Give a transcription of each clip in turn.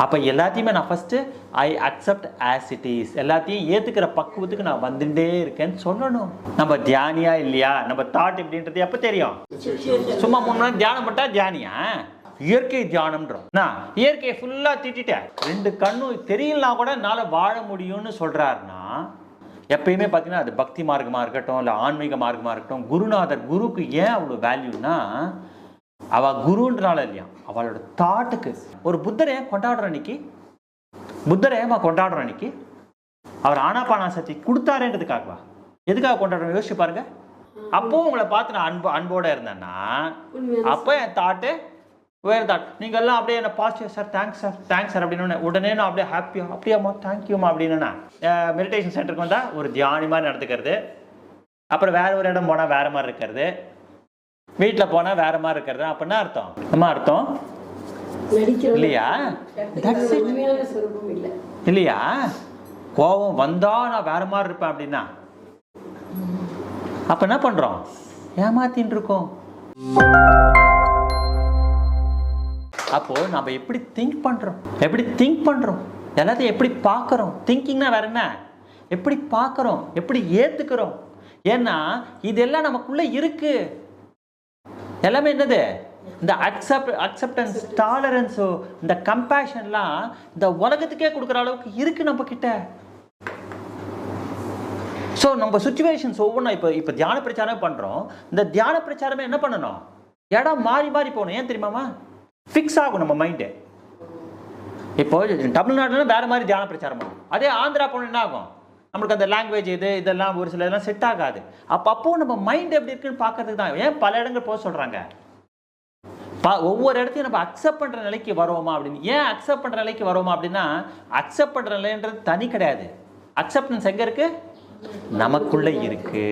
அப்போ எல்லாத்தையுமே நான் first I accept as it is எல்லாத்தையும் ஏற்றுக்கிற பக்குவத்துக்கு நான் வந்துட்டே இருக்கேன்னு சொல்லணும். நம்ம தியானியா இல்லையா? நம்ம தாட் எப்படின்றது எப்போ தெரியும்? சும்மா மூணு நாள் நேரம் தியானம் பண்ணா தியானியா? இயற்கை தியானம்ன்றோம். நான் இயற்கையை ஃபுல்லாக திட்டிட்டேன். ரெண்டு கண்ணும் தெரியலனா கூட என்னால் வாழ முடியும்னு சொல்கிறாருன்னா எப்பயுமே பார்த்தீங்கன்னா அது பக்தி மார்க்கமாக இருக்கட்டும் இல்லை ஆன்மீக மார்க்கமாக இருக்கட்டும் குருநாதர் குருக்கு ஏன் அவ்வளோ வேல்யூனா அவ குருன்றனால இல்லையா? அவளோட தாட்டுக்கு ஒரு புத்தரை கொண்டாடுற அன்னைக்கு புத்தரை ஏமா கொண்டாடுற அன்னைக்கு அவர் ஆனாபானா சக்தி கொடுத்தாரேன்றதுக்காகவா? எதுக்காக கொண்டாடுறோம்? யோசிச்சு பாருங்க. அப்போ உங்களை பார்த்து நான் அன்பு அன்போட இருந்தேன்னா அப்போ என் தாட்டு வேறு தாட் நீங்கள் எல்லாம் அப்படியே என்ன positive sir thanks sir thanks sir அப்படின்னு உடனே நான் அப்படியே ஹாப்பியா அப்படியாம்மா தேங்க்யூம்மா அப்படின்னு மெடிடேஷன் சென்டருக்கு வந்தால் ஒரு தியானி மாதிரி நடந்துக்கிறது. அப்புறம் வேற ஒரு இடம் போனால் வேற மாதிரி இருக்கிறது. வீட்டில் போனால் வேற மாதிரி இருக்கிறது. அப்படின்னா அர்த்தம். என்ன அர்த்தம்? இல்லையா? இல்லையா? கோபம் வந்தா நான் வேற மாதிரி இருப்பேன் அப்படின்னா. அப்ப என்ன பண்றோம்? ஏமாத்தின்னு இருக்கோம். அப்போ நம்ம எப்படி திங்க் பண்றோம்? எப்படி திங்க் பண்றோம்? எல்லாத்தையும் எப்படி பார்க்கறோம்? திங்கிங்னா வேற என்ன? எப்படி பார்க்கறோம்? எப்படி ஏத்துக்கிறோம்? ஏன்னா இதெல்லாம் நமக்குள்ள இருக்கு. எல்லாமே என்னது? இந்த அக்செப்ட் அக்செப்டன்ஸ் டாலரன்ஸோ இந்த கம்பேஷன்லாம் இந்த உலகத்துக்கே கொடுக்குற அளவுக்கு இருக்கு நம்ம கிட்ட ஸோ நம்ம சுச்சுவேஷன்ஸ் ஒவ்வொன்றும் இப்போ இப்போ தியான பிரச்சாரம் பண்ணுறோம் இந்த தியான பிரச்சாரமே என்ன பண்ணணும்? இடம் மாறி மாறி போகணும். ஏன் தெரியுமாமா? ஃபிக்ஸ் ஆகும் நம்ம மைண்டு இப்போ தமிழ்நாடுல வேறு மாதிரி தியான பிரச்சாரம் அதே ஆந்திரா போனோம் என்ன ஆகும்? நம்மளுக்கு அந்த லாங்குவேஜ் இது இதெல்லாம் ஒரு சில இதெல்லாம் செட் ஆகாது. அப்போ அப்போ நம்ம மைண்ட் எப்படி இருக்குன்னு பார்க்கறதுக்கு தான். ஏன் பல இடங்கள் போக சொல்கிறாங்க பா ஒவ்வொரு இடத்தையும் நம்ம அக்செப்ட் பண்ணுற நிலைக்கு வருவோமா அப்படின்னு. ஏன் அக்செப்ட் பண்ணுற நிலைக்கு வரோமா அப்படின்னா அக்செப்ட் பண்ணுற நிலைன்றது தனி கிடையாது. அக்செப்டன்ஸ் எங்கே இருக்கு? நமக்குள்ளே இருக்கு.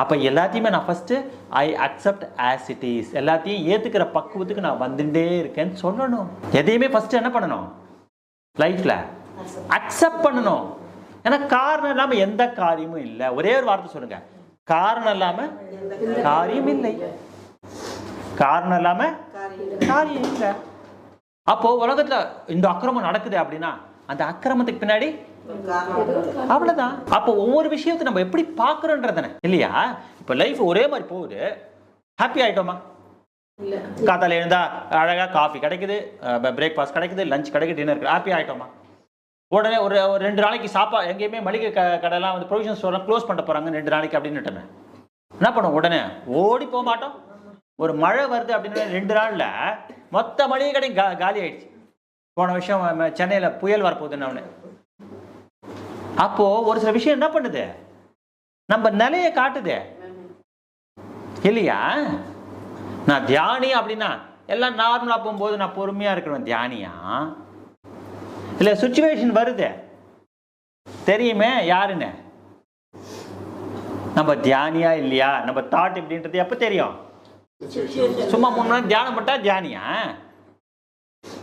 அப்போ எல்லாத்தையுமே நான் first I accept as it is எல்லாத்தையும் ஏற்றுக்கிற பக்குவத்துக்கு நான் வந்துட்டே இருக்கேன்னு சொல்லணும். எதையுமே ஃபஸ்ட்டு என்ன பண்ணணும்? லைஃப்பில் அக்செப்ட் பண்ணணும். ஏன்னா காரணம் இல்லாமல் எந்த காரியமும் இல்லை. ஒரே ஒரு வார்த்தை சொல்லுங்க. காரணம் இல்லாம காரியம் இல்லை. காரணம் இல்லாம காரியம் இல்லை. அப்போ உலகத்துல இந்த அக்கிரமம் நடக்குது அப்படின்னா அந்த அக்கிரமத்துக்கு பின்னாடி அவ்வளவுதான். அப்போ ஒவ்வொரு விஷயத்தை நம்ம எப்படி பார்க்கறோன்றதானே இல்லையா? இப்போ லைஃப் ஒரே மாதிரி போகுது. ஹாப்பி ஆயிட்டோமா? காத்தால எழுந்தா அழகா காஃபி கிடைக்குது பிரேக்ஃபாஸ்ட் கிடைக்குது லஞ்ச் கிடைக்குது டின்னர் ஹாப்பி ஆயிட்டோமா? உடனே ஒரு ஒரு ரெண்டு நாளைக்கு சாப்பா எங்கேயுமே மளிகை க கடைலாம் வந்து ப்ரொவிஷன் ஸ்டோர்லாம் க்ளோஸ் பண்ண போகிறாங்க ரெண்டு நாளைக்கு அப்படின்னுட்டோமே என்ன பண்ணுவோம் உடனே? ஓடி போக மாட்டோம். ஒரு மழை வருது அப்படின்னா ரெண்டு நாளில் மொத்த மளிகை கடையும் கா காலி ஆயிடுச்சு. போன வருஷம் சென்னையில் புயல் வரப்போகுதுன்னு அவனு அப்போது ஒரு சில விஷயம் என்ன பண்ணுது? நம்ம நிலையை காட்டுது. இல்லையா? நான் தியானி அப்படின்னா எல்லாம் நார்மலாக போகும்போது நான் பொறுமையாக இருக்கிறேன் தியானியா? இல்லை சுச்சுவேஷன் வருது. தெரியுமே யாருன்னு? நம்ம தியானியா இல்லையா? நம்ம தாட் எப்படின்றது எப்போ தெரியும்? சும்மா மூணு நேரம் தியானம் பண்ணா தியானியா?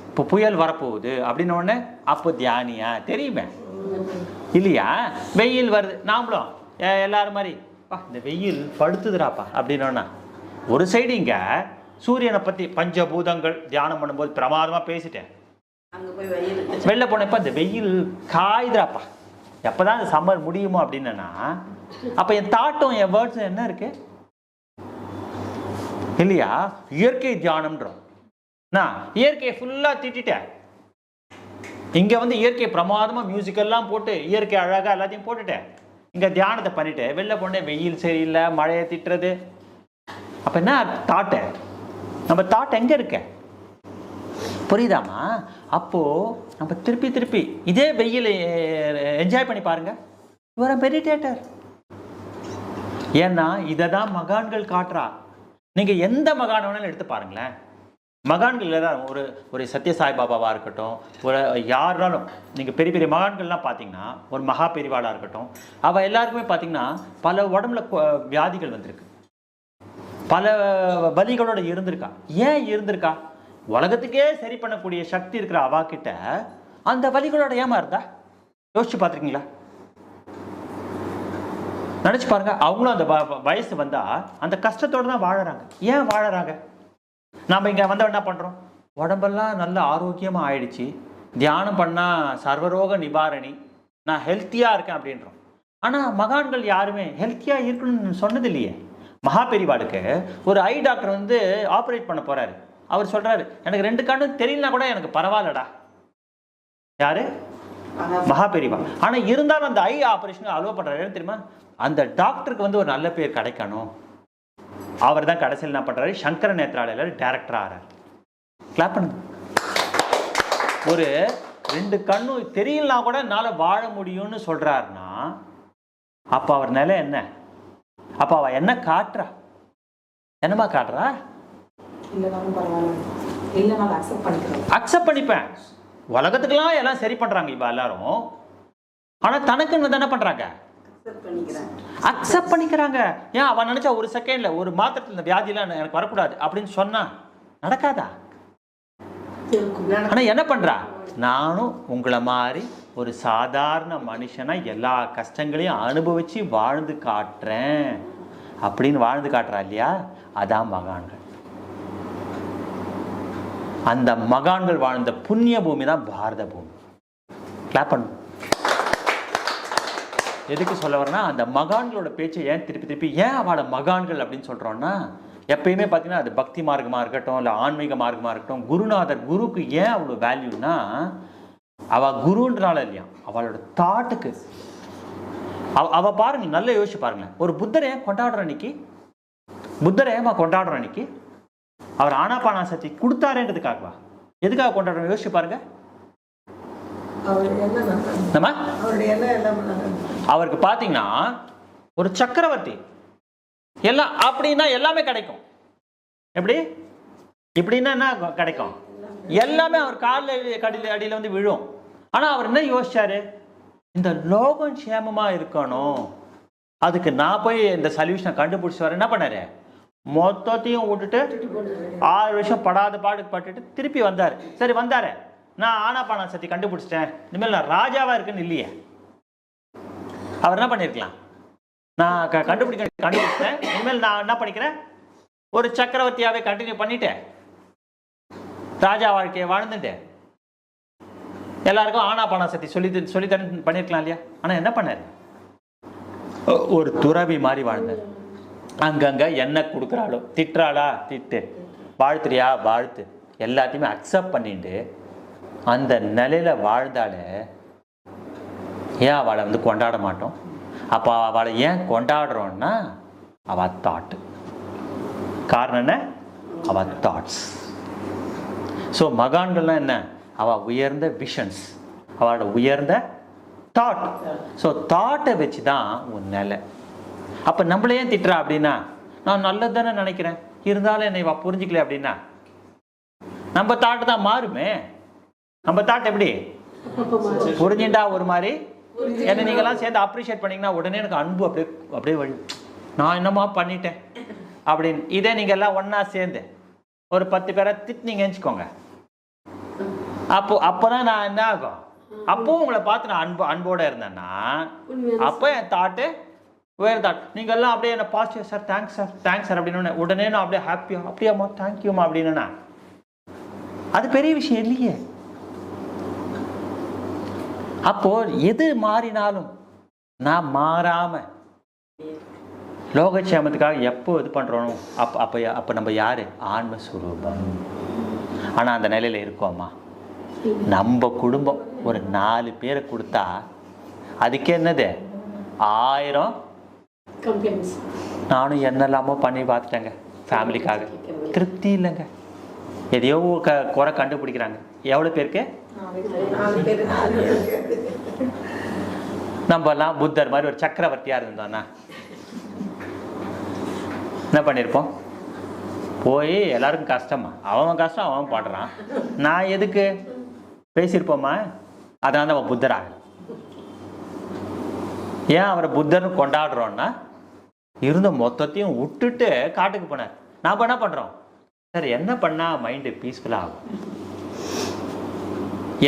இப்போ புயல் வரப்போகுது அப்படின்னு ஒன்று அப்போ தியானியா? தெரியுமே? இல்லையா? வெயில் வருது. நாமளும் எல்லாரும் மாதிரி பா இந்த வெயில் படுத்துதுடாப்பா அப்படின்னோன்னா ஒரு சைடு இங்கே சூரியனை பற்றி பஞ்சபூதங்கள் தியானம் பண்ணும்போது பிரமாதமாக பேசிட்டேன். வெளில போனப்ப இந்த வெயில் காயுதுடாப்பா. எப்பதான் இந்த சம்மர் முடியுமோ அப்படின்னா அப்ப என் தாட்டும் என் வேர்ட்ஸும் என்ன இருக்கு? இல்லையா? இயற்கை தியானம்ன்றோம். நான் இயற்கையை ஃபுல்லா திட்டிட்டேன் இங்க வந்து இயற்கை பிரமாதமா மியூசிக் எல்லாம் போட்டு இயற்கை அழகா எல்லாத்தையும் போட்டுட்டேன் இங்க தியானத்தை பண்ணிட்டு வெளில போனேன் வெயில் சரியில்லை மழையை திட்டுறது. அப்ப என்ன தாட்டு நம்ம தாட் எங்க இருக்கேன் புரியுதாம்மா? அப்போது நம்ம திருப்பி திருப்பி இதே வெயில் என்ஜாய் பண்ணி பாருங்க. இவர் மெடிடேட்டர் ஏன்னா இதை தான் மகான்கள் காட்டுறா. நீங்கள் எந்த மகான் வேணாலும் எடுத்து பாருங்களேன். மகான்கள் தான் ஒரு ஒரு சத்ய சாய்பாபாவாக இருக்கட்டும் ஒரு யாருனாலும் நீங்கள் பெரிய பெரிய மகான்கள்லாம் பார்த்தீங்கன்னா ஒரு மகா பெரிவாளாக இருக்கட்டும் அவள் எல்லாருக்குமே பார்த்தீங்கன்னா பல உடம்புல வியாதிகள் வந்திருக்கு. பல வலிகளோட இருந்திருக்கா. ஏன் இருந்திருக்கா? உலகத்துக்கே சரி பண்ணக்கூடிய சக்தி இருக்கிற அவா கிட்ட அந்த வலிகளோட ஏமா இருந்தா யோசிச்சு பார்த்துருக்கீங்களா? நினச்சி பாருங்க அவங்களும் அந்த வ- வ- வயசு வந்தால் அந்த கஷ்டத்தோடு தான் வாழறாங்க. ஏன் வாழறாங்க? நாம் இங்கே வந்தால் என்ன பண்ணுறோம் உடம்பெல்லாம் நல்ல ஆரோக்கியமாக ஆயிடுச்சு. தியானம் பண்ணால் சர்வரோக நிவாரணி. நான் ஹெல்த்தியாக இருக்கேன் அப்படின்றோம். ஆனால் மகான்கள் யாருமே ஹெல்த்தியாக இருக்கணும்னு சொன்னது இல்லையே மகா பெரிவாளுக்கு ஒரு ஐ டாக்டர் வந்து ஆப்ரேட் பண்ண போகிறாரு அவர் சொல்றாரு எனக்கு ரெண்டு கண்ணும் தெரியலனா கூட எனக்கு பரவாயில்லடா. யாரு? மகா பெரிவா ஆனா இருந்தாலும் அந்த ஐ ஆபரேஷன் அலோவ் பண்றாரு. தெரியுமா? அந்த டாக்டருக்கு வந்து ஒரு நல்ல பேர் கிடைக்கணும். அவர் தான் கடைசியில் என்ன பண்றாரு? சங்கர நேத்ராலயில டேரக்டர் ஆறாரு. கிளாப் பண்ணுங்க. ஒரு ரெண்டு கண்ணும் தெரியலனா கூட என்னால் வாழ முடியும்னு சொல்றாருன்னா அப்ப அவர் நிலை என்ன? அப்ப அவ என்ன காட்டுறா? என்னமா காட்டுறா? இல்லைனாலும் பரவாயில்ல. இல்லைனாலும் அக்செப்ட் பண்ணிக்கிறேன் அக்செப்ட் பண்ணிப்பேன். உலகத்துக்கெல்லாம் எல்லாம் சரி பண்றாங்க இப்ப எல்லாரும். ஆனா தனக்குன்னு என்ன பண்றாங்க? அக்செப்ட் பண்ணிக்கிறாங்க. ஏன் அவன் நினைச்சா ஒரு செகண்ட்ல ஒரு மாத்திரத்துல இந்த வியாதியெல்லாம் எனக்கு வரக்கூடாது அப்படின்னு சொன்னா நடக்காதா? ஆனா என்ன பண்றா? நானும் உங்களை மாதிரி ஒரு சாதாரண மனுஷனா எல்லா கஷ்டங்களையும் அனுபவிச்சு வாழ்ந்து காட்டுறேன். அப்படின்னு வாழ்ந்து காட்டுறா இல்லையா? அதான் மகான்கள். அந்த மகான்கள் வாழ்ந்த புண்ணிய பூமி தான் பாரத பூமி. கிளாப் எதுக்கு சொல்ல வரேன்னா அந்த மகான்களோட பேச்சை ஏன் திருப்பி திருப்பி ஏன் அவளோட மகான்கள் அப்படின்னு சொல்கிறோன்னா எப்பயுமே பார்த்தீங்கன்னா அது பக்தி மார்க்கமாக இருக்கட்டும் இல்லை ஆன்மீக மார்க்கமாக இருக்கட்டும் குருநாதர் குருக்கு ஏன் அவ்வளோ வேல்யூனா அவள் குருன்றனால இல்லையா அவளோட தாட்டுக்கு அவ அவள் பாருங்க நல்லா யோசிச்சு பாருங்களேன். ஒரு புத்தரை ஏன் கொண்டாடுற அன்னைக்கு? புத்தரை ஏமா கொண்டாடுற அன்னைக்கு? அவர் ஆனாபானா சக்தி கொடுத்தாரேன்றதுக்காகவா? எதுக்காக கொண்டாடுறோம்? யோசிச்சு பாருங்க. நம்ம அவருக்கு பார்த்தீங்கன்னா ஒரு சக்கரவர்த்தி. எல்லாம் அப்படின்னா எல்லாமே கிடைக்கும். எப்படி? இப்படின்னா என்ன கிடைக்கும்? எல்லாமே அவர் காலில் கடியில் அடியில் வந்து விழும். ஆனால் அவர் என்ன யோசிச்சாரு? இந்த லோகம் சேமமா இருக்கணும். அதுக்கு நான் போய் இந்த சொல்யூஷனை கண்டுபிடிச்சி வரேன். என்ன பண்ணாரு? மொத்தத்தையும் விட்டுட்டு ஆறு வருஷம் படாத பாடு பட்டுட்டு திருப்பி வந்தார். சரி வந்தார். நான் ஆனாபானா சக்தி கண்டுபிடிச்சிட்டேன். இனிமேல் நான் ராஜாவாக இருக்குன்னு இல்லையே. அவர் என்ன பண்ணியிருக்கலாம் நான் க கண்டுபிடிக்க கண்டுபிடிச்சிட்டேன். இனிமேல் நான் என்ன பண்ணிக்கிறேன்? ஒரு சக்கரவர்த்தியாகவே கண்டினியூ பண்ணிட்டேன் ராஜா வாழ்க்கையை வாழ்ந்துட்டு எல்லாருக்கும் ஆனா பானா சக்தி சொல்லி த- தரேன் பண்ணியிருக்கலாம் இல்லையா? ஆனால் என்ன பண்ணார்? ஒரு துறவி மாதிரி வாழ்ந்தார். அங்கங்கே என்ன கொடுக்குறாளோ. திட்டுறாளா? திட்டு. வாழ்த்துறியா? வாழ்த்து. எல்லாத்தையுமே அக்செப்ட் பண்ணிட்டு அந்த நிலையில் வாழ்ந்தாலே ஏன் அவளை வந்து கொண்டாட மாட்டோம்? அப்போ அவளை ஏன் கொண்டாடுறோன்னா அவ தாட்டு காரணம் என்ன? அவ தாட்ஸ் ஸோ மகான்கள்லாம் என்ன? அவ உயர்ந்த விஷன்ஸ் அவளோட உயர்ந்த தாட் ஸோ தாட்டை வச்சு தான் உன் நிலை. அப்போ நம்மள திட்டுறா அப்படின்னா? நான் நல்லது தானே நினைக்கிறேன். இருந்தாலும் என்னை புரிஞ்சிக்கல அப்படின்னா? நம்ம தாட்டு தான் மாறுமே. நம்ம தாட் எப்படி? புரிஞ்சுண்டா ஒரு மாதிரி? என்ன நீங்களாம் சேர்ந்து அப்ரிஷியேட் பண்ணீங்கன்னா உடனே எனக்கு அன்பு அப்படியே அப்படியே வழி நான் என்னமா பண்ணிட்டேன் அப்படின்னு. இதே நீங்க எல்லாம் ஒண்ணா சேர்ந்து ஒரு பத்து பேரை திட்டினீங்க வச்சுக்கோங்க. அப்போ அப்போதான் நான் என்ன ஆகும்? அப்போ உங்களை பார்த்து நான் அன்பு அன்போட இருந்தேன்னா அப்போ என் தாட்டு வேறு தாட் நீங்கள் எல்லாம் அப்படியே என்ன positive sir thanks sir thanks sir அப்படின்னு உடனே நான் அப்படியே ஹாப்பியா அப்படியாம்மா தேங்க்யூம்மா அப்படின்னு அது பெரிய விஷயம் இல்லையே. அப்போ எது மாறினாலும் நான் மாறாம லோகக்ஷேமத்துக்காக எப்போ இது பண்றோம் அப்போ அப்போ அப்போ நம்ம யாரு? ஆன்மஸ்வரூபம் ஆனா அந்த நிலையில இருக்கோமா நம்ம குடும்பம் ஒரு நாலு பேரை கொடுத்தா அதுக்கு என்னது? ஆயிரம் கம்ப்ளைண்ட்ஸ் நானும் என்னெல்லாமோ பண்ணி பார்த்துட்டேங்க ஃபேமிலிக்காக திருப்தி இல்லைங்க. எதையோ க குறை கண்டுபிடிக்கிறாங்க. எவ்வளோ பேருக்கு? நாலு பேர். நாலு பேர். நம்ம எல்லாம் புத்தர் மாதிரி ஒரு சக்கரவர்த்தியா இருந்தோம்னா. என்ன பண்ணியிருப்போம் போய் எல்லாருக்கும் கஷ்டமா? அவன் கஷ்டம் அவன் பாடுறான். நான் எதுக்கு? பேசியிருப்போமா? அதனால தான் அவன் புத்தரா. ஏன் அவரை புத்தர்னு கொண்டாடுறோம்னா இருந்த மொத்தத்தையும் விட்டுட்டு காட்டுக்கு போனார். நாம என்ன பண்றோம்? சார் என்ன பண்ணா மைண்டு பீஸ்ஃபுல்லாக ஆகும்?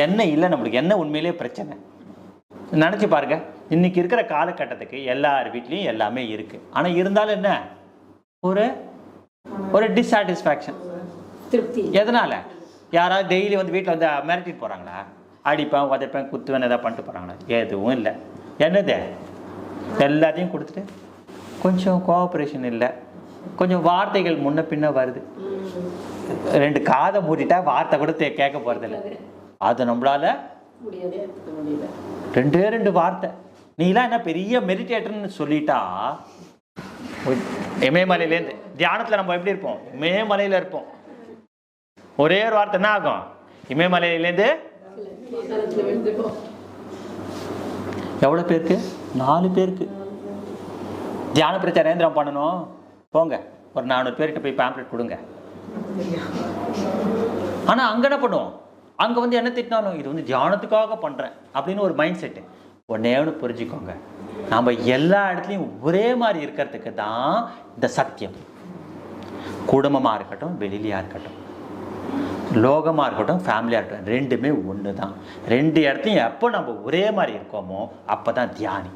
என்ன இல்லை நம்மளுக்கு? என்ன உண்மையிலேயே பிரச்சனை? நினச்சி பாருங்க. இன்னைக்கு இருக்கிற காலகட்டத்துக்கு எல்லார் வீட்லேயும் எல்லாமே இருக்கு. ஆனால் இருந்தாலும் என்ன? ஒரு ஒரு டிஸாட்டிஸ்ஃபேக்ஷன் திருப்தி. எதனால? யாராவது டெய்லி வந்து வீட்டில் வந்து மிரட்டிட்டு போகிறாங்களா அடிப்பேன் உதைப்பேன் குத்துவேன் ஏதாவது பண்ணிட்டு போகிறாங்களா எதுவும் இல்லை. என்னது? எல்லாத்தையும் கொடுத்துட்டு கொஞ்சம் கோஆப்ரேஷன் இல்லை. கொஞ்சம் வார்த்தைகள் முன்ன பின்ன வருது. ரெண்டு காதை மூடிட்டா வார்த்தை கூட கேட்க போகிறதில்ல அது நம்மளால ரெண்டே ரெண்டு வார்த்தை. நீலாம் என்ன பெரிய மெடிடேட்டர்னு சொல்லிட்டா இமயமலையிலேருந்து தியானத்தில் நம்ம எப்படி இருப்போம்? இமயமலையில் இருப்போம். ஒரே ஒரு வார்த்தை என்ன ஆகும்? இமயமலையிலேருந்து எவ்வளோ பேருக்கு? நாலு பேருக்கு. தியான பிரச்சாரேந்திரம் பண்ணணும். போங்க. ஒரு நானூறு பேர்கிட்ட போய் பேம்ப்ளெட் கொடுங்க. ஆனால் அங்கே என்ன பண்ணுவோம்? அங்கே வந்து என்ன திட்டினாலும் இது வந்து தியானத்துக்காக பண்ணுறேன் அப்படின்னு ஒரு மைண்ட் செட்டு ஒன்னே ஒன்று புரிஞ்சுக்கோங்க. நாம் எல்லா இடத்துலையும் ஒரே மாதிரி இருக்கிறதுக்கு தான் இந்த சத்தியம். குடும்பமாக இருக்கட்டும் வெளியிலையாக இருக்கட்டும். லோகமாக இருக்கட்டும் ஃபேமிலியாக இருக்கட்டும் ரெண்டுமே ஒன்று தான் ரெண்டு இடத்துலையும் எப்போ நம்ம ஒரே மாதிரி இருக்கோமோ அப்போ தான் தியானி.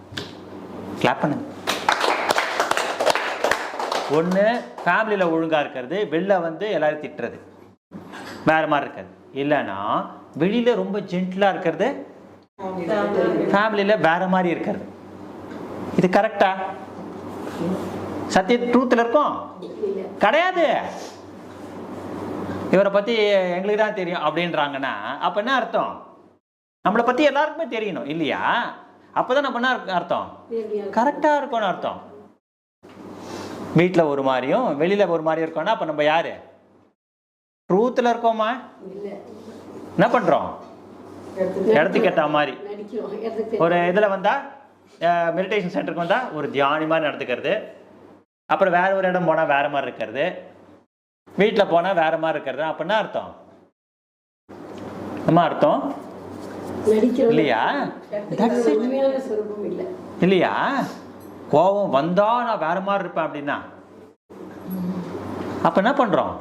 கிளாப் பண்ணுங்க. ஒன்று ஃபேமிலியில் ஒழுங்காக இருக்கிறது வெளில வந்து எல்லோரும் திட்டுறது. வேறு மாதிரி இருக்கிறது இல்லைன்னா வெளியில் ரொம்ப ஜென்டிலாக இருக்கிறது ஃபேமிலியில் வேறு மாதிரி இருக்கிறது. இது கரெக்டா சத்திய ட்ரூத்தில் இருக்கும்? கிடையாது. இவரை பற்றி எங்களுக்கு தான் தெரியும் அப்படின்றாங்கன்னா அப்போ என்ன அர்த்தம்? நம்மளை பற்றி எல்லாருக்குமே தெரியணும் இல்லையா? அப்போ தான் நம்ம என்ன அர்த்தம்? கரெக்டாக இருக்கணும்னு அர்த்தம். வீட்டில் ஒரு மாதிரியும் வெளியில் ஒரு மாதிரி இருக்கோம்னா அப்போ நம்ம யார்? ட்ரூத்தில் இருக்கோமா? என்ன பண்ணுறோம் இடத்துக்கு ஏற்ற மாதிரி. ஒரு இதில் வந்தால் மெடிடேஷன் சென்டருக்கு வந்தால் ஒரு தியானி மாதிரி நடந்துக்கிறது. அப்புறம் வேற ஒரு இடம் போனால் வேற மாதிரி இருக்கிறது. வீட்டில் போனால் வேற மாதிரி இருக்கிறது. அப்படின்னா அர்த்தம்? நம்ம அர்த்தம்? இல்லையா? இல்லையா? கோபம் வந்தா நான் வேற மாதிரி இருப்பேன் அப்படின்னா? அப்ப என்ன பண்றோம்?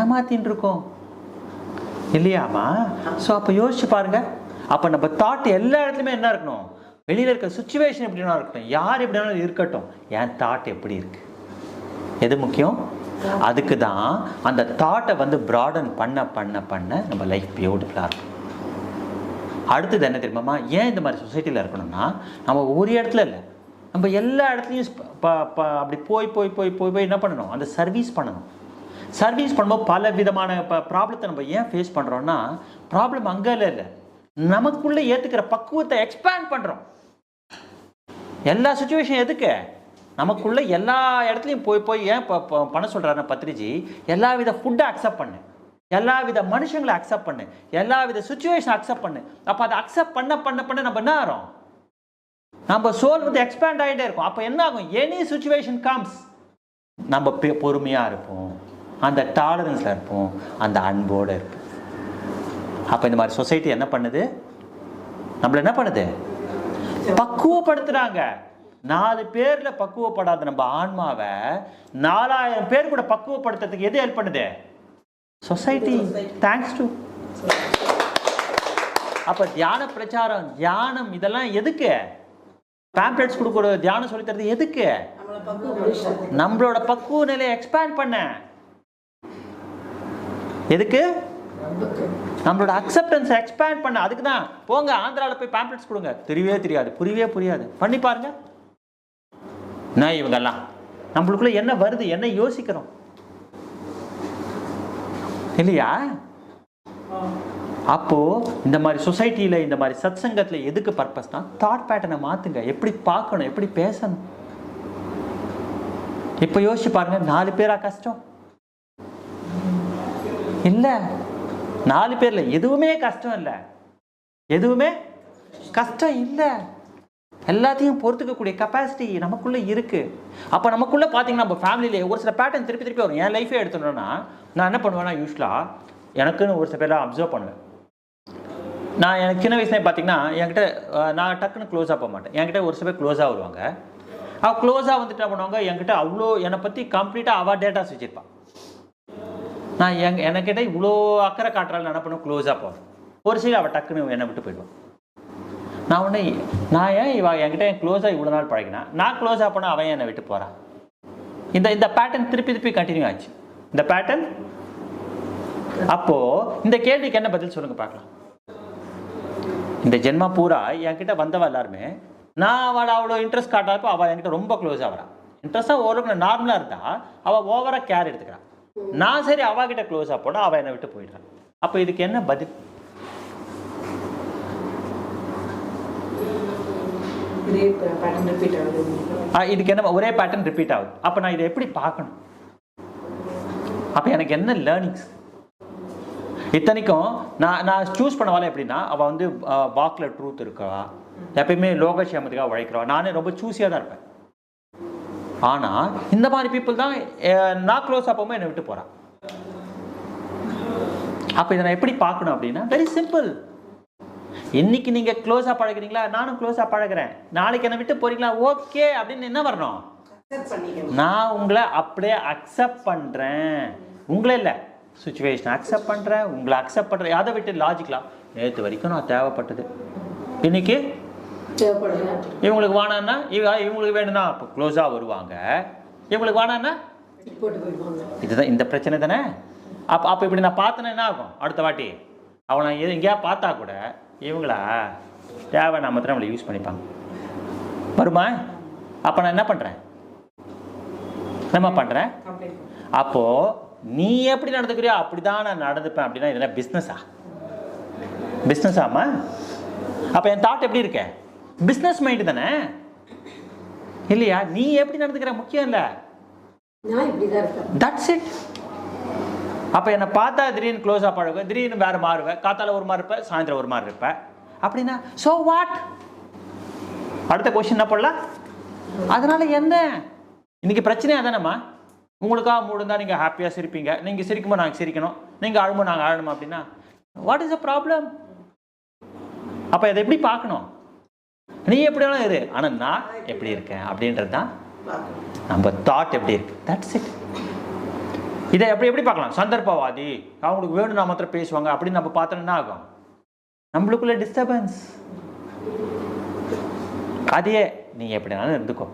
ஏமாத்தின்னு இருக்கோம். இல்லையாமா ஸோ அப்போ யோசிச்சு பாருங்க. அப்போ நம்ம தாட் எல்லா இடத்துலையுமே என்ன இருக்கணும்? வெளியில இருக்க சுச்சுவேஷன் எப்படி வேணாலும் இருக்கட்டும். யார் எப்படி வேணாலும் இருக்கட்டும். என் தாட் எப்படி இருக்கு? எது முக்கியம்? அதுக்கு தான் அந்த தாட்டை வந்து ப்ராடன் பண்ண பண்ண பண்ண நம்ம லைஃப் பியூட்டிஃபுல்லாக இருக்கும். அடுத்தது என்ன தெரியுமாம்மா? ஏன் இந்த மாதிரி சொசைட்டியில் இருக்கணும்னா நம்ம ஒரு இடத்துல இல்லை நம்ம எல்லா இடத்துலையும் ப- ப- அப்படி போய் போய் போய் போய் போய் என்ன பண்ணணும்? அந்த சர்வீஸ் பண்ணணும். சர்வீஸ் பண்ணும்போது பல விதமான ப்ராப்ளத்தை நம்ம ஏன் ஃபேஸ் பண்ணுறோன்னா ப்ராப்ளம் அங்கே இல்லை இல்லை. நமக்குள்ளே ஏற்றுக்கிற பக்குவத்தை எக்ஸ்பேண்ட் பண்ணுறோம் எல்லா சுச்சுவேஷன் எதுக்கு? நமக்குள்ளே எல்லா இடத்துலையும் போய் போய் ஏன் ப- ப- பண்ண சொல்கிறாரு பத்ரிஜி எல்லா வித ஃபுட்டை அக்செப்ட் பண்ணு. எல்லா வித மனுஷங்களை அக்செப்ட் பண்ணு. எல்லா வித சுச்சுவேஷன் அக்செப்ட் பண்ணு. அப்போ அதை அக்செப்ட் பண்ண பண்ண பண்ண நம்ம என்ன ஆகிறோம் நம்ம சோல் வந்து எக்ஸ்பேண்ட் ஆகிட்டே இருக்கும். அப்போ என்ன ஆகும்? எனி சுச்சுவேஷன் கம்ஸ் நம்ம பெ- இருப்போம். அந்த டாலரன்ஸில் இருப்போம். அந்த அன்போடு இருப்போம். அப்போ இந்த மாதிரி சொசைட்டி என்ன பண்ணுது? நம்மள என்ன பண்ணுது? பக்குவப்படுத்துகிறாங்க நாலு பேரில் பக்குவப்படாத நம்ம ஆன்மாவை நாலாயிரம் பேர் கூட பக்குவப்படுத்துறதுக்கு எது ஹெல்ப் பண்ணுது? சொசைட்டி தேங்க்ஸ் டு அப்போ தியான பிரச்சாரம் தியானம் இதெல்லாம் எதுக்கு? பேம்ப்ளெட்ஸ் கொடுக்குற தியானம் சொல்லித்தரது எதுக்கு? நம்மளோட பக்குவ நிலையை எக்ஸ்பேண்ட் பண்ண. எதுக்கு? நம்மளோட அக்செப்டன்ஸை எக்ஸ்பேண்ட் பண்ண. அதுக்கு தான். போங்க ஆந்திராவில் போய் பேம்ப்ளெட்ஸ் கொடுங்க. தெரியவே தெரியாது புரியவே புரியாது. பண்ணி பாருங்க. நான் இவங்கெல்லாம். நம்மளுக்குள்ள என்ன வருது என்ன யோசிக்கிறோம்? இல்லையா? அப்போ இந்த மாதிரி சொசைட்டியில் இந்த மாதிரி சத்சங்கத்தில் எதுக்கு பர்பஸ்னா தாட் பேட்டர்னை மாத்துங்க. எப்படி பார்க்கணும்? எப்படி பேசணும்? இப்போ யோசிச்சு பாருங்க நாலு பேரா கஷ்டம்? இல்ல. நாலு பேர்ல எதுவுமே கஷ்டம் இல்லை. எதுவுமே கஷ்டம் இல்லை. எல்லாத்தையும் பொறுத்துக்கக்கூடிய கெப்பாசிட்டி நமக்குள்ளே இருக்குது அப்போ நமக்குள்ளே பார்த்தீங்கன்னா நம்ம ஃபேமிலியிலே ஒரு சில பேட்டர்ன் திருப்பி திருப்பி வரும். என் லைஃபே எடுத்துட்டோம்னா நான் என்ன பண்ணுவேன்னா யூஸ்வலாக எனக்குன்னு ஒரு சில பேர்லாம் அப்சர்வ் பண்ணுவேன். நான் எனக்கு சின்ன வயசுலேயே பார்த்தீங்கன்னா என்கிட்ட நான் டக்குன்னு க்ளோஸாக போக மாட்டேன் என்கிட்ட ஒரு சில பேர் க்ளோஸாக வருவாங்க. அவள் க்ளோஸாக வந்துட்டு என்ன பண்ணுவாங்க என்கிட்ட அவ்வளோ என்னை பற்றி கம்ப்ளீட்டாக அவள் டேட்டாஸ் வச்சுருப்பான் நான் எங் எனக்கிட்ட இவ்வளோ அக்கறை காட்டுறாள் என்ன பண்ணுவேன் க்ளோஸாக போவேன். ஒரு சில அவள் டக்குன்னு என்னை விட்டு போயிடுவான் நான் உடனே நான் ஏன் இவ என்கிட்ட என் க்ளோஸாக இவ்வளோ நாள் பழகினா? நான் க்ளோஸாக போனால் அவன் என்னை விட்டு போகிறான் இந்த இந்த பேட்டர்ன் திருப்பி திருப்பி கண்டினியூ ஆச்சு. இந்த பேட்டர்ன் அப்போது இந்த கேள்விக்கு என்ன பதில் சொல்லுங்கள் பார்க்கலாம். இந்த ஜென்மா பூரா என்கிட்ட வந்தவ எல்லாருமே நான் அவளை அவ்வளோ இன்ட்ரெஸ்ட் காட்டாதப்போ அவள் என்கிட்ட ரொம்ப க்ளோஸ் ஆகிறான் இன்ட்ரெஸ்ட்டாக ஓரளவுக்கு நார்மலாக இருந்தால் அவள் ஓவராக கேர் எடுத்துக்கிறான் நான் சரி அவகிட்ட க்ளோஸாக போனால் அவள் என்னை விட்டு போயிடுறான் அப்போ இதுக்கு என்ன பதில் இதே பேட்டர்ன் ரிப்பீட் ஆகுது ஆ, இதுக்கு என்ன ஒரே பேட்டர்ன் ரிப்பீட் ஆகுது. அப்போ நான் இதை எப்படி பார்க்கணும்? அப்போ எனக்கு என்ன லேர்னிங்ஸ் இத்தனைக்கும் நான் நான் சூஸ் பண்ணவால எப்படின்னா அவள் வந்து வாக்கில் ட்ரூத் இருக்கவா எப்பயுமே லோகக்ஷேமத்துக்காக உழைக்கிறவா நானே ரொம்ப சூஸியாக தான் இருப்பேன். ஆனால் இந்த மாதிரி பீப்புள் தான் நான் க்ளோஸ் அப்பவும் என்னை விட்டு போகிறான் அப்போ இதை நான் எப்படி பார்க்கணும் அப்படின்னா வெரி சிம்பிள் இன்னைக்கு நீங்கள் க்ளோஸாக பழகுறீங்களா? நானும் க்ளோஸாக பழகுறேன். நாளைக்கு என்னை விட்டு போறீங்களா? ஓகே அப்படின்னு என்ன வரணும்? நான் உங்களை அப்படியே அக்செப்ட் பண்ணுறேன் உங்களே இல்லை. சுச்சுவேஷன் அக்செப்ட் பண்ணுறேன் உங்களை அக்செப்ட் பண்ணுறேன் அதை விட்டு லாஜிக்கலாம் நேற்று வரைக்கும் நான் தேவைப்பட்டது. இன்னைக்கு? இவங்களுக்கு வேணான்னா இவ இவங்களுக்கு வேணும்னா அப்போ க்ளோஸாக வருவாங்க. இவங்களுக்கு வேணான்னா இதுதான் இந்த பிரச்சனை தானே? அப்போ அப்போ இப்படி நான் பார்த்தேன்னா என்ன ஆகும்? அடுத்த வாட்டி. அவனை எங்கேயா பார்த்தா கூட இவங்களா? தேவை நான் மாத்திரம் அவளை யூஸ் பண்ணிப்பாங்க. வருமா? அப்போ நான் என்ன பண்ணுறேன் என்னம்மா பண்ணுறேன் அப்போது நீ எப்படி நடந்துக்கிறியோ அப்படி தான் நான் நடந்துப்பேன் அப்படின்னா இதெல்லாம் பிஸ்னஸா பிஸ்னஸாம்மா அப்போ என் தாட் எப்படி இருக்க? பிஸ்னஸ் மைண்டு தானே? இல்லையா? நீ எப்படி நடந்துக்கிற? முக்கியம் இல்லை. தட்ஸ் இட் அப்போ என்னை பார்த்தா திடீர்னு க்ளோஸாக பழகுவேன். திடீர்னு வேறு மாறுவேன். காத்தால ஒரு மாதிரி இருப்பேன் சாயந்தரம் ஒரு மாதிரி இருப்பேன். அப்படின்னா ஸோ வாட் அடுத்த கொஷின் என்ன பண்ணலாம் அதனால என்ன? இன்னைக்கு பிரச்சனையாக தானேம்மா? உங்களுக்காக மூடுந்தா நீங்கள் ஹாப்பியாக சிரிப்பீங்க. நீங்கள் சிரிக்கும்போது நாங்கள் சிரிக்கணும். நீங்கள் அழும்போது நாங்கள் அழணும் அப்படின்னா வாட் இஸ் அ ப்ராப்ளம் அப்போ இதை எப்படி பார்க்கணும்? நீ எப்படி வேணாலும் இரு. ஆனால் நான் எப்படி இருக்கேன் அப்படின்றது தான் நம்ம தாட் எப்படி இருக்கு. தட்ஸ் இட் இதை எப்படி எப்படி பார்க்கலாம்? சந்தர்ப்பவாதி. அவங்களுக்கு வேணும்னா மாத்திரம் பேசுவாங்க. அப்படின்னு நம்ம பார்த்தோம்னா என்ன ஆகும்? நம்மளுக்குள்ள டிஸ்டர்பன்ஸ் அதையே நீ எப்படினாலும் இருந்துக்கோ.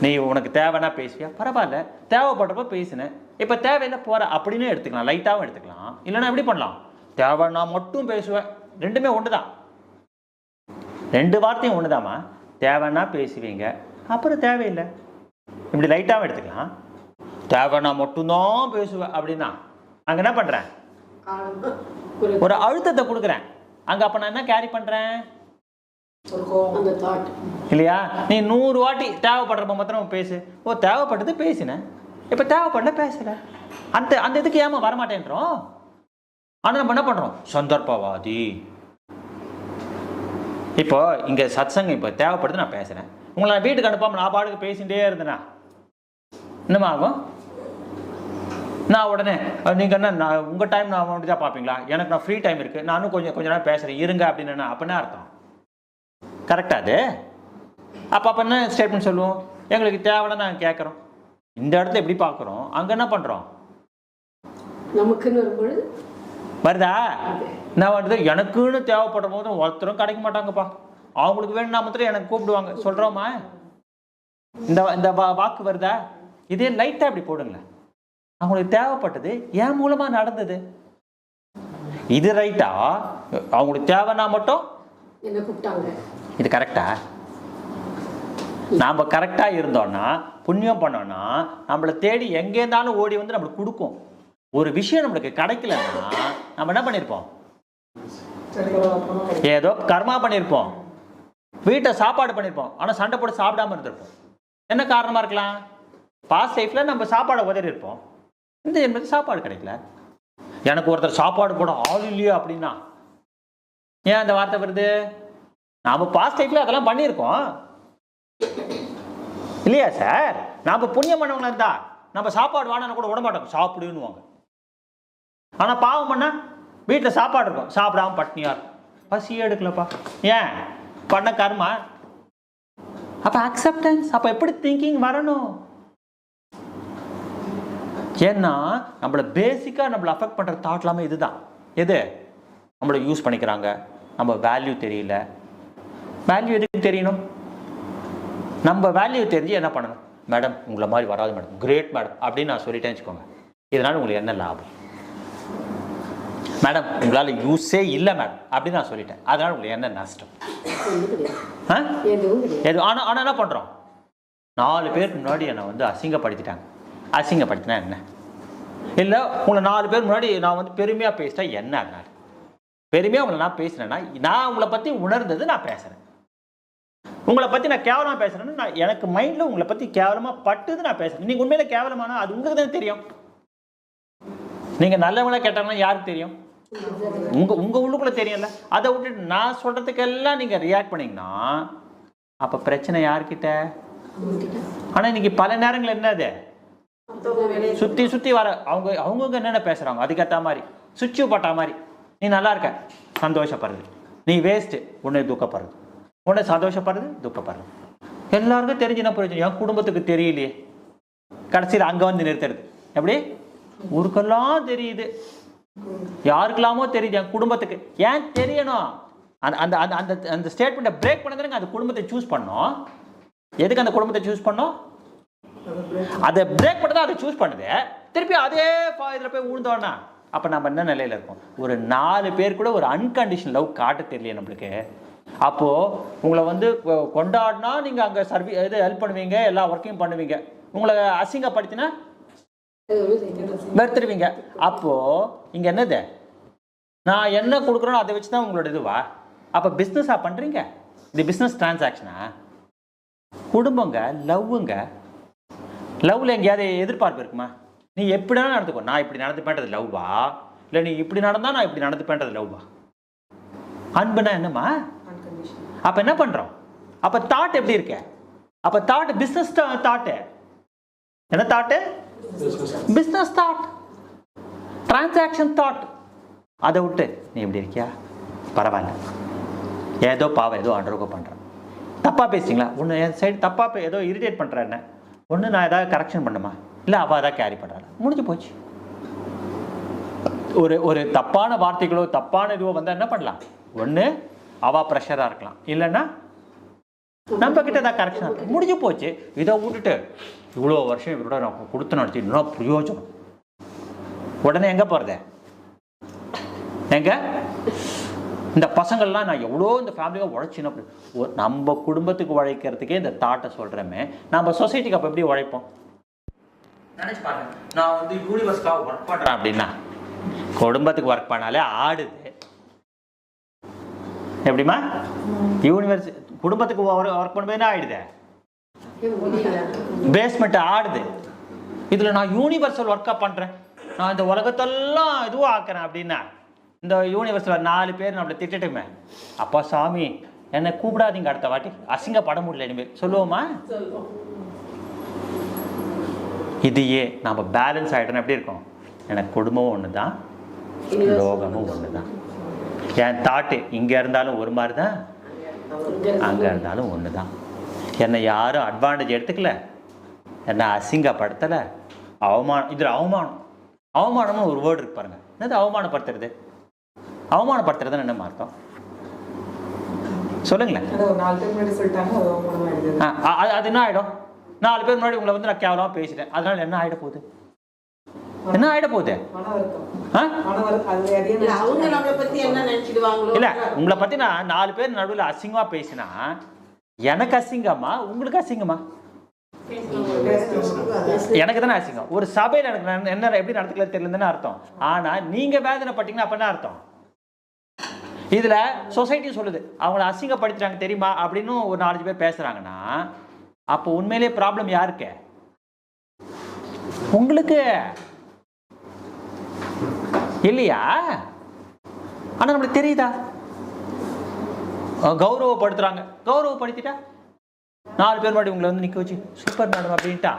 நீ உனக்கு தேவைன்னா பேசுவியா? பரவாயில்ல. தேவைப்படுறப்ப பேசினேன் இப்போ தேவையில்லை போகிற அப்படின்னு எடுத்துக்கலாம். லைட்டாகவும் எடுத்துக்கலாம். இல்லைன்னா எப்படி பண்ணலாம்? தேவைன்னா மட்டும் பேசுவேன் ரெண்டுமே ஒன்று தான் ரெண்டு வார்த்தையும் ஒன்று தாம்மா தேவைன்னா பேசுவீங்க. அப்புறம் தேவையில்லை. இப்படி லைட்டாகவும் எடுத்துக்கலாம். தேவைன்னா மட்டும்தான் பேசுவேன் அப்படின்னா. அங்கே என்ன பண்ணுறேன் ஒரு அழுத்தத்தை கொடுக்குறேன். அங்கே அப்போ நான் என்ன கேரி பண்ணுறேன் இல்லையா? நீ நூறு வாட்டி தேவைப்படுறப்ப மாத்திரம் பேசு. ஓ தேவைப்பட்டது பேசினேன் இப்போ தேவைப்படல பேசல. அந்த அந்த இதுக்கு ஏமா வரமாட்டேன்றோம்? ஆனால் நம்ம என்ன பண்ணுறோம் சந்தர்ப்பவாதி. இப்போ இங்கே சத்சங்கம் இப்போ தேவைப்படுது நான் பேசுகிறேன் உங்களை நான் வீட்டுக்கு அனுப்பாம நான் பாட்டுக்கு பேசிகிட்டே இருந்தேனா? என்னம்மா ஆகும்? நான் உடனே நீங்கள் என்ன நான் உங்கள் டைம் நான் மட்டும் தான் பார்ப்பீங்களா? எனக்கு நான் ஃப்ரீ டைம் இருக்குது நானும் கொஞ்சம் கொஞ்ச நேரம் பேசுகிறேன் இருங்க அப்படின்னு அப்போ என்ன அர்த்தம். கரெக்டா அது? அப்போ அப்போ என்ன ஸ்டேட்மெண்ட் சொல்லுவோம்? எங்களுக்கு தேவைன்னா நாங்கள் கேட்குறோம். இந்த இடத்துல எப்படி பார்க்குறோம்? அங்கே என்ன பண்ணுறோம் நமக்குன்னு வரும்பொழுது? வருதா? நான் வருது எனக்குன்னு தேவைப்படுற போது ஒருத்தரும் கிடைக்க மாட்டாங்கப்பா. அவங்களுக்கு வேணும்னா மாத்திரம் எனக்கு கூப்பிடுவாங்க. சொல்கிறோமா இந்த இந்த வாக்கு வருதா? இதே லைட்டாக இப்படி போடுங்களேன். அவங்களுக்கு தேவைப்பட்டது என் மூலமாக நடந்தது. இது ரைட்டா அவங்களுக்கு தேவைன்னா மட்டும்? இது கரெக்டா நாம் கரெக்டாக இருந்தோம்னா புண்ணியம் பண்ணோம்னா நம்மளை தேடி எங்கே இருந்தாலும் ஓடி வந்து நம்மளுக்கு கொடுக்கும். ஒரு விஷயம் நம்மளுக்கு கிடைக்கலன்னா நம்ம என்ன பண்ணியிருப்போம் ஏதோ கர்மா பண்ணியிருப்போம் வீட்டை சாப்பாடு பண்ணியிருப்போம் ஆனால் சண்டை போட்டு சாப்பிடாம இருந்திருப்போம். என்ன காரணமாக இருக்கலாம்? பாஸ்ட் லைஃப்பில் நம்ம சாப்பாடை உதறி இருப்போம் இந்த ஜென்மத்துக்கு சாப்பாடு கிடைக்கல. எனக்கு ஒருத்தர் சாப்பாடு போட ஆள் இல்லையோ அப்படின்னா? ஏன் அந்த வார்த்தை வருது? நாம் பாஸ்ட் லைஃப்ல அதெல்லாம் பண்ணியிருக்கோம். இல்லையா சார் நாம் புண்ணியம் பண்ணவங்களா இருந்தா நம்ம சாப்பாடு வாங்கினா கூட விட மாட்டோம். ஆனால் பாவம் பண்ணா வீட்டில் சாப்பாடு இருக்கும். சாப்பிடாம பட்னியாக இருக்கும். பசி எடுக்கலப்பா. ஏன்? பண்ண கர்மா? அப்போ அக்செப்டன்ஸ் அப்போ எப்படி திங்கிங் வரணும்? ஏன்னா நம்மளை பேசிக்காக நம்மளை அஃபெக்ட் பண்ணுற தாட் எல்லாமே இதுதான். எது? நம்மளை யூஸ் பண்ணிக்கிறாங்க. நம்ம வேல்யூ தெரியல. வேல்யூ எதுக்கு தெரியணும்? நம்ம வேல்யூ தெரிஞ்சு என்ன பண்ணணும்? மேடம் உங்களை மாதிரி வராது மேடம் கிரேட் மேடம் அப்படின்னு நான் சொல்லிட்டேன்னு வச்சுக்கோங்க. இதனால் உங்களுக்கு என்ன லாபம்? மேடம் உங்களால் யூஸே இல்லை மேடம் அப்படின்னு நான் சொல்லிட்டேன். அதனால் உங்களுக்கு என்ன நஷ்டம்? ஆ? எது ஆனால் ஆனால் என்ன பண்ணுறோம் நாலு பேருக்கு முன்னாடி என்னை வந்து அசிங்கப்படுத்திட்டாங்க. அசிங்கப்படுத்தினா என்ன? இல்லை உங்களை நாலு பேர் முன்னாடி நான் வந்து பெருமையாக பேசிட்டா என்ன அதனால் பெருமையாக உங்களை நான் பேசுகிறேன்னா நான் உங்களை பற்றி உணர்ந்தது நான் பேசுகிறேன் உங்களை பற்றி நான் கேவலமாக பேசுகிறேன்னு நான் எனக்கு மைண்டில் உங்களை பற்றி கேவலமாக பட்டுது நான் பேசுகிறேன் நீங்கள் உண்மையில கேவலமானா அது உங்களுக்கு தானே தெரியும். நீங்கள் நல்லவங்களா கேட்டாங்கன்னா யாருக்கு தெரியும்? உங்கள் உங்கள் உள்ளுக்குள்ளே தெரியும்ல. அதை விட்டுட்டு நான் சொல்கிறதுக்கெல்லாம் நீங்கள் ரியாக்ட் பண்ணீங்கன்னா அப்போ பிரச்சனை யார்கிட்ட? ஆனால் இன்னைக்கு பல நேரங்கள் என்னது சுற்றி சுற்றி வர அவங்க அவங்கவுங்க என்னென்ன பேசுகிறாங்க அதுக்கேற்ற மாதிரி சுவிட்சு போட்ட மாதிரி. நீ நல்லா இருக்க. சந்தோஷப்படுறது. நீ வேஸ்ட்டு உன்னை துக்கப்படுறது. உன்னை சந்தோஷப்படுறது துக்கப்படுறது. எல்லாருக்கும் தெரிஞ்சு என்ன பிரச்சனை என் குடும்பத்துக்கு தெரியலையே. கடைசியில் அங்கே வந்து நிறுத்துறது. எப்படி? ஊருக்கெல்லாம் தெரியுது. யாருக்கெல்லாமோ தெரியுது என் குடும்பத்துக்கு. ஏன் தெரியணும்? அந்த அந்த அந்த அந்த அந்த ஸ்டேட்மெண்ட்டை பிரேக் பண்ணதுங்க அந்த குடும்பத்தை சூஸ் பண்ணோம். எதுக்கு அந்த குடும்பத்தை சூஸ் பண்ணோம்? அதை பிரேக் பண்ணி தான் அதை சூஸ் பண்ணுது. திருப்பி அதே இதில் போய் விழுந்தோன்னா அப்போ நம்ம என்ன நிலையில் இருக்கோம்? ஒரு நாலு பேர் கூட ஒரு அன்கண்டிஷன் லவ் காட்ட தெரியல நம்மளுக்கு. அப்போது உங்களை வந்து கொ- கொண்டாடினா நீங்கள் அங்கே சர்வீ இது ஹெல்ப் பண்ணுவீங்க எல்லா ஒர்க்கையும் பண்ணுவீங்க. உங்களை அசிங்கப்படுத்தினா வெறுத்துருவீங்க. அப்போது இங்கே என்னது? நான் என்ன கொடுக்குறேனோ அதை வச்சு தான் உங்களோட இதுவா? அப்போ பிஸ்னஸாக பண்ணுறீங்க இது பிஸ்னஸ் டிரான்சாக்ஷனா குடும்பங்க லவ்வுங்க லவ்வில் எங்கேயாவது எதிர்பார்ப்பு இருக்குமா? நீ எப்படினா நடந்துக்கோ. நான் இப்படி நடந்துப்பேன்றது லவ்வா இல்லை நீ இப்படி நடந்தா நான் இப்படி நடந்துப்பேன்றது லவ்வா அன்புனா என்னம்மா? அப்போ என்ன பண்ணுறோம் அப்போ தாட் எப்படி இருக்கு? அப்போ தாட் பிஸ்னஸ் தாட்டு என்ன thought business thought transaction thought அதை விட்டு நீ எப்படி இருக்கியா? பரவாயில்ல. ஏதோ பாவம் ஏதோ அண்டர்கோ பண்ணுறேன் தப்பாக பேசுறீங்களா? ஒன்று என் சைடு தப்பாக ஏதோ இரிட்டேட் பண்ணுறேன் என்ன? ஒன்று நான் ஏதாவது கரெக்ஷன் பண்ணுமா? இல்லை அவள் ஏதாவது கேரி பண்ணுறாள் முடிஞ்சு போச்சு. ஒரு ஒரு தப்பான வார்த்தைகளோ தப்பான இதுவோ வந்தால் என்ன பண்ணலாம்? ஒன்று அவள் ப்ரெஷராக இருக்கலாம். இல்லைன்னா நம்ம கிட்ட ஏதாவது கரெக்ஷன் இருக்கு முடிஞ்சு போச்சு. இதை விட்டுட்டு இவ்வளோ வருஷம் இவரோட நான் கொடுத்து நடத்தி இன்னும் பிரயோஜனம்? உடனே எங்கே போகிறது எங்கே? இந்த பசங்கள்லாம் நான் எவ்வளோ இந்த ஃபேமிலியாக உழைச்சின நம்ம குடும்பத்துக்கு உழைக்கிறதுக்கே இந்த தாட்டை சொல்கிறோமே நம்ம சொசைட்டிக்கு அப்போ எப்படி உழைப்போம்? நினச்சி பாருங்க. நான் வந்து யூனிவர்ஸ்க்காக ஒர்க் பண்ணுறேன் அப்படின்னா குடும்பத்துக்கு ஒர்க் பண்ணாலே ஆடுது. எப்படிம்மா? யூனிவர்ஸ் குடும்பத்துக்கு ஒர்க் பண்ணும்போது ஆயிடுது? பேஸ்மெண்ட் ஆடுது. இதில் நான் யூனிவர்சல் ஒர்க்காக பண்ணுறேன் நான் இந்த உலகத்தெல்லாம் இதுவும் ஆக்குறேன் அப்படின்னா இந்த யூனிவர்ஸில் நாலு பேர் நம்மளை திட்டட்டுமே. அப்பா சாமி என்னை கூப்பிடாதீங்க அடுத்த வாட்டி. அசிங்கப்பட முடியல இனிமேல். சொல்லுவோமா? இதையே நம்ம பேலன்ஸ் ஆகிட்டோம் எப்படி இருக்கும்? எனக்கு குடும்பமும் ஒன்று தான் லோகமும் ஒன்று தான் என் தாட்டு இங்கே இருந்தாலும் ஒரு மாதிரி தான் அங்கே இருந்தாலும் ஒன்று தான் என்னை யாரும் அட்வான்டேஜ் எடுத்துக்கல. என்னை அசிங்கப்படுத்தலை. அவமானம் இதில் அவமானம். அவமானம்னு ஒரு வேர்டு இருக்கு பாருங்க. என்னது அவமானப்படுத்துறது? அவமானப்படுத்துறதுன்னு என்ன அர்த்தம்? சொல்லுங்களேன். அதை என்ன ஆகிடும் நாலு பேர் முன்னாடி உங்களை வந்து நான் கேவலமாக பேசிட்டேன். அதனால என்ன ஆகிட போகுது? என்ன ஆகிட போகுது? இல்ல, அவங்க நம்மளை பத்தி என்ன நினைச்சிடுவாங்களோ இல்லை உங்களை நான் நாலு பேர் நடுவில் அசிங்கமாக பேசினா எனக்கு அசிங்கமா உங்களுக்கு அசிங்கமா? எனக்கு தானே அசிங்கம். ஒரு சபையில் எனக்கு என்ன எப்படி நடத்துக்கல தெரியலன்னு அர்த்தம். ஆனா நீங்க வேதனைப்பட்டீங்கன்னா அப்ப என்ன அர்த்தம்? இதில் சொசைட்டி சொல்லுது அவங்கள அசிங்கப்படுத்துறாங்க தெரியுமா? அப்படின்னு ஒரு நாலஞ்சு பேர் பேசுகிறாங்கன்னா அப்போ உண்மையிலேயே ப்ராப்ளம் யாருக்கு? உங்களுக்கு. இல்லையா? ஆனால் நம்மளுக்கு தெரியுதா? கௌரவப்படுத்துகிறாங்க கௌரவப்படுத்திட்டா? நாலு பேர் முன்னாடி உங்களை வந்து நிக்க வச்சு சூப்பர் மேடம் அப்படின்ட்டா?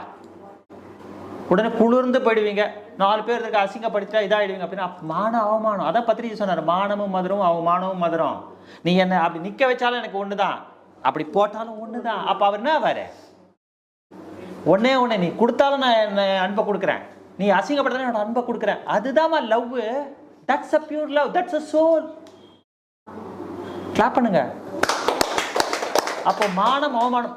உடனே குளிர்ந்து போயிடுவீங்க. நாலு பேர் இருக்க அசிங்கப்படுத்திட்டா இதாகிடுவீங்க அப்படின்னா மான அவமானம். அதான் பத்திரிகை சொன்னார் மானமும் மதுரம் அவமானமும் மதுரம். நீ என்ன அப்படி நிற்க வச்சாலும் எனக்கு ஒன்று தான் அப்படி போட்டாலும் ஒன்று தான் அப்போ அவர் என்ன வேறு ஒன்னே ஒன்று நீ கொடுத்தாலும் நான் என்ன அன்பை கொடுக்குறேன். நீ அசிங்கப்படுத்தாலும் என்னோட அன்பை கொடுக்குறேன். அதுதாம்மா love. That's a pure love that's a soul clap பண்ணுங்க. அப்போ மானம் அவமானம்.